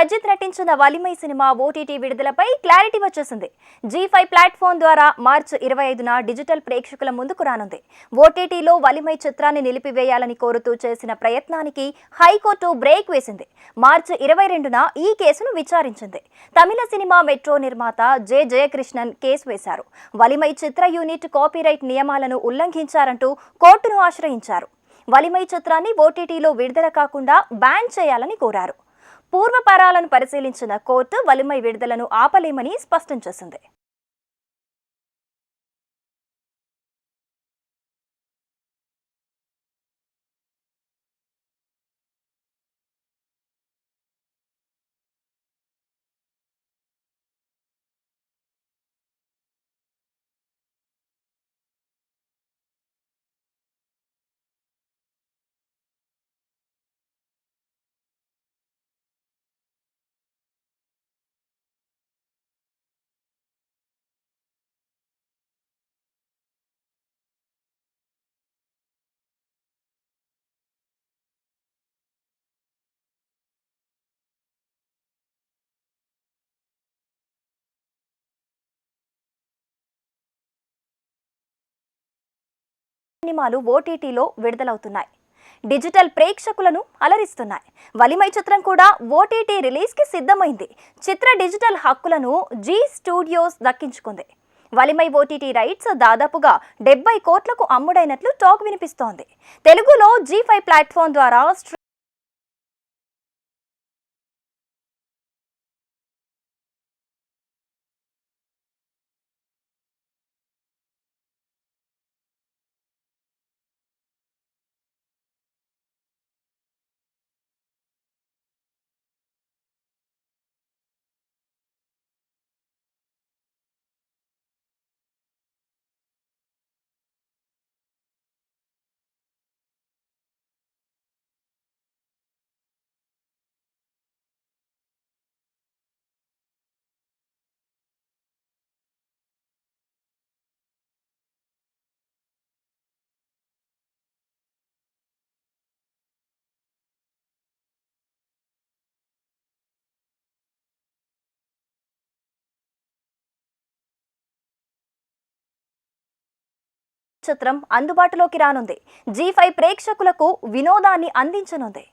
అజిత్ నటించిన Valimai cinema OTT విడుదలపై clarity వచ్చేసింది. జీ ఫైవ్ ప్లాట్ఫామ్ ద్వారా మార్చి ఇరవై ఐదున డిజిటల్ ప్రేక్షకుల ముందుకు రానుంది. ఓటీటీలో వలిమై చిత్రాన్ని నిలిపివేయాలని కోరుతూ చేసిన ప్రయత్నానికి హైకోర్టు బ్రేక్ వేసింది. మార్చి ఇరవై రెండున ఈ కేసును విచారించింది. తమిళ సినిమా మెట్రో నిర్మాత జె జయకృష్ణన్ కేసు వేశారు. వలిమై చిత్ర యూనిట్ కాపీరైట్ నియమాలను ఉల్లంఘించారంటూ కోర్టును ఆశ్రయించారు. వలిమై చిత్రాన్ని ఓటీటీలో విడుదల కాకుండా బ్యాన్ చేయాలని కోరారు. పూర్వపరాలను పరిశీలించిన కోర్టు వలిమై విడుదలను ఆపలేమని స్పష్టం చేసింది. సినిమాలు ఓటీటీలో విడుదలవుతున్నాయి. డిజిటల్ ప్రేక్షకులను అలరిస్తున్నాయి. వలిమై చిత్రం కూడా ఓటీటీ రిలీజ్కి సిద్ధమైంది. చిత్ర డిజిటల్ హక్కులను జీ స్టూడియోస్ దక్కించుకుంది. వలిమై ఓటీటీ రైట్స్ దాదాపుగా డెబ్బై కోట్లకు అమ్ముడైనట్లు టాక్ వినిపిస్తోంది. తెలుగులో జీ ఫైవ్ ప్లాట్ఫామ్ ద్వారా చిత్రం అందుబాటులోకి రానుంది. జీ ఫైవ్ ప్రేక్షకులకు వినోదాన్ని అందించనుంది.